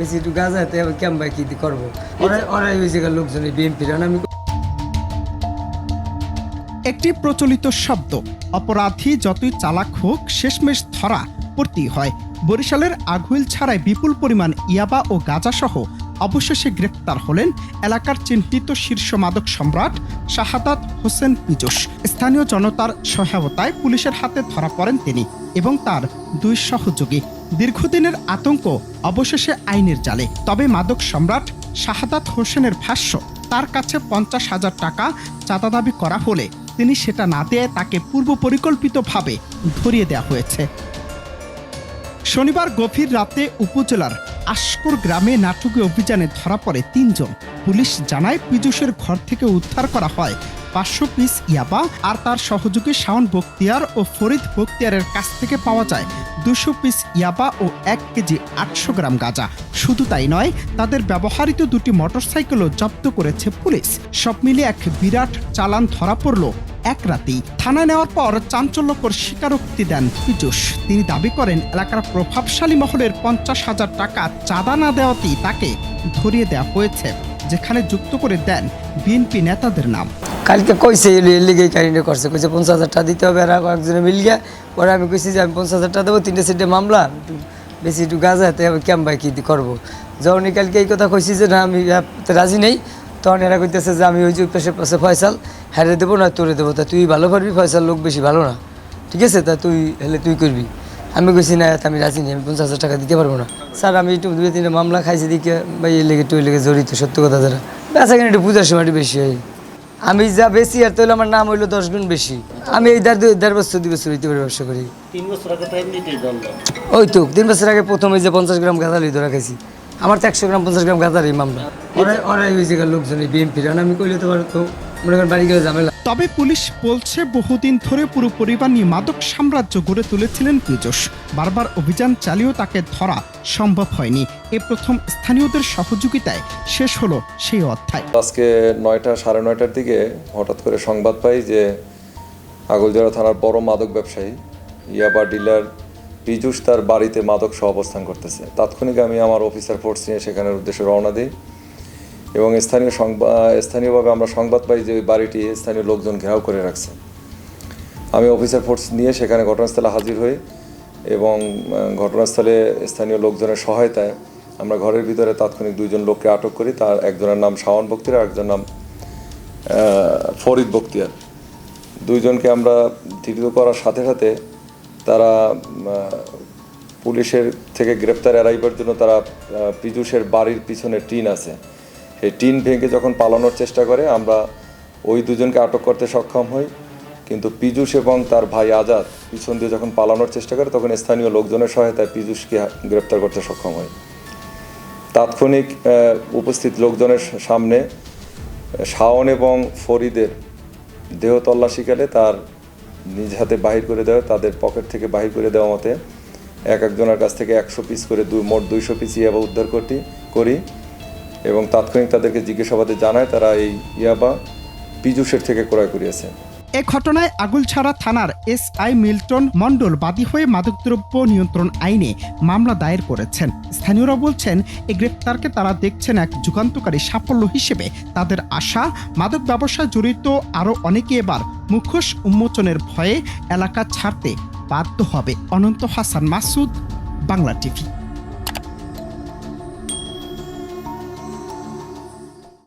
বেশি একটু গাঁজা হাতে কেম ভাই কি করব? ওরা ওরাই জায়গার লোকজন বিএনপির আমি একটি প্রচলিত শব্দ, অপরাধী যতই চালাক হোক, শেষমেশ ধরা পড়তেই হয়। বরিশালের আগুইল ছাড়াই বিপুল পরিমাণ ইয়াবা ও গাঁজাসহ অবশেষে গ্রেপ্তার হলেন এলাকার চিহ্নিত শীর্ষ মাদক সম্রাট শাহাদাত হোসেন পিজুস স্থানীয় জনতার সহায়তায় পুলিশের হাতে ধরা পড়েন তিনি এবং তার দুই সহযোগী। দীর্ঘদিনের আতঙ্ক অবশেষে আইনের জালে। তবে মাদক সম্রাট শাহাদাত হোসেনের ভাষ্য, তার কাছে পঞ্চাশ হাজার টাকা চাঁদা দাবি করা হলে তিনি সেটা না দিয়ে তাকে পূর্ব পরিকল্পিতভাবে ধরিয়ে দেওয়া হয়েছে। শনিবার গভীর রাতে উপজেলার আশকর গ্রামে নাটকীয় অভিযানে ধরা পড়ে তিনজন। পুলিশ জানায়, পীযুষের ঘর থেকে উদ্ধার করা হয় পাঁচশো পিস ইয়াবা আর তার সহযোগী শাওন বক্তিয়ার ও ফরিদ বক্তিয়ারের কাছ থেকে পাওয়া যায় দুশো পিস ইয়াবা ও এক কেজি আটশো গ্রাম গাঁজা। শুধু তাই নয়, তাদের ব্যবহৃত দুটি মোটরসাইকেলও জব্দ করেছে পুলিশ। সব মিলিয়ে এক বিরাট চালান ধরা পড়ল এক রাতেই। থানায় নেওয়ার পর চাঞ্চল্যকর স্বীকারোক্তি দেন পীযুষ। তিনি দাবি করেন, এলাকার প্রভাবশালী মহলের পঞ্চাশ হাজার টাকা চাঁদা না দেওয়াতেই তাকে ধরিয়ে দেওয়া হয়েছে, যেখানে যুক্ত করে দেন বিএনপি নেতাদের নাম। কালকে কইছে লিগে কাহিনী করছে। কইছে, পঞ্চাশ হাজার টাকা দিতে হবে। আর মিল গিয়া, পরে আমি কইছি যে, আমি পঞ্চাশ হাজার টাকা দেবো, তিনটে সিটে মামলা বেশি একটু গাঁজা হাতে কেম ভাই কি করব? যখন কালকে এই কথা কইছি যে, না, আমি রাজি নেই। তখন এরা কইতেছে যে, আমি ওই যে পেশে, পাশে ফয়সাল, হারে দেবো না, তোরে দেবো। তা তুই ভালো পারবি ফয়সাল লোক বেশি ভালো না। ঠিক আছে, তা তুই, হলে তুই করবি। আমি কইছি, না আমি রাজি নেই, আমি পঞ্চাশ হাজার টাকা দিতে পারব না। স্যার, আমি একটু দুই তিনটে মামলা খাইছি দিকে ভাই এই লেগে তুই লেগে জড়িত, সত্য কথা যারা। বেচা কিনা একটু পূজার সময় একটু বেশি হয়। আমি যা বেশি আর তাহলে আমার নাম হইল দশ গুণ বেশি। আমি এই দেড় দুই- দেড় বছর দুই বছর হইতে পারি ব্যবসা করি। ওই তো তিন বছর আগে প্রথম যে পঞ্চাশ গ্রাম গাঁদালি ধরা খাইছি। আমার তো একশো গ্রাম পঞ্চাশ গ্রাম গাঁদালি মামলা। ওরাই ওরাই ওই জায়গার লোকজন বিএনপির আমি কইলে তো তো মনে করেন বাড়ি গেলে ঝামেলা। তবে পুলিশ বলছে বহুদিন ধরে পুরো পরিবার নিয়ে মাদক সাম্রাজ্য গড়ে তুলেছিলেন পীযুষ বারবার অভিযান চালিয়েও তাকে ধরা সম্ভব হয়নি। এ প্রথম স্থানীয়দের সহযোগিতায় শেষ হলো সেই অধ্যায়। আজকে নয়টা সাড়ে নয়টার দিকে হঠাৎ করে সংবাদ পাই যে আগলজোড়া থানার বড় মাদক ব্যবসায়ী ইয়াবা ডিলার পীযুষ তার বাড়িতে মাদক সহ অবস্থান করতেছে। তাৎক্ষণিক আমি আমার অফিসার ফোর্স নিয়ে সেখানের উদ্দেশ্যে রওনা দিই। এবং স্থানীয় সংবাদ স্থানীয়ভাবে আমরা সংবাদ পাই যে ওই বাড়িটি স্থানীয় লোকজন ঘেরাও করে রাখছে। আমি অফিসার ফোর্স নিয়ে সেখানে ঘটনাস্থলে হাজির হই এবং ঘটনাস্থলে স্থানীয় লোকজনের সহায়তায় আমরা ঘরের ভিতরে তাৎক্ষণিক দুইজন লোককে আটক করি। তার একজনের নাম শাওন আর একজনের নাম ফরিদ বক্তিয়ার। দুইজনকে আমরা ধৃত করার সাথে সাথে তারা পুলিশের থেকে গ্রেপ্তার এড়াইবার জন্য তারা পীযুষের বাড়ির পিছনে টিন আছে। সেই টিন ভেঙে যখন পালানোর চেষ্টা করে, আমরা ওই দুজনকে আটক করতে সক্ষম হই। কিন্তু পীযুষ এবং তার ভাই আজাদ পিছন দিয়ে যখন পালানোর চেষ্টা করে, তখন স্থানীয় লোকজনের সহায়তায় পীযুষকে গ্রেপ্তার করতে সক্ষম হয় তাৎক্ষণিক উপস্থিত লোকজনের সামনে শাওন এবং ফরিদের দেহ তল্লাশিকালে তার নিজ হাতে বাহির করে দেওয়া, তাদের পকেট থেকে বাহির করে দেওয়া মতে, এক একজনের কাছ থেকে একশো পিস করে দুই মোট দুইশো পিস ইয়াবা উদ্ধার করতে, করি। এবং তাৎক্ষণিক তাদেরকে জিজ্ঞাসাবাদে জানায় তারা এই ইয়াবা পীযুষের থেকে ক্রয় করিয়েছে। এ ঘটনায় আগুলছাড়া থানার এস আই মিল্টন মণ্ডল বাদী হয়ে মাদকদ্রব্য নিয়ন্ত্রণ আইনে মামলা দায়ের করেছেন। স্থানীয়রা বলছেন এই গ্রেপ্তারকে তারা দেখছেন এক যুগান্তকারী সাফল্য হিসেবে। তাদের আশা, মাদক ব্যবসায় জড়িত আরও অনেকে এবার মুখোশ উন্মোচনের ভয়ে এলাকা ছাড়তে বাধ্য হবে। অনন্ত হাসান মাসুদ, বাংলা টিভি।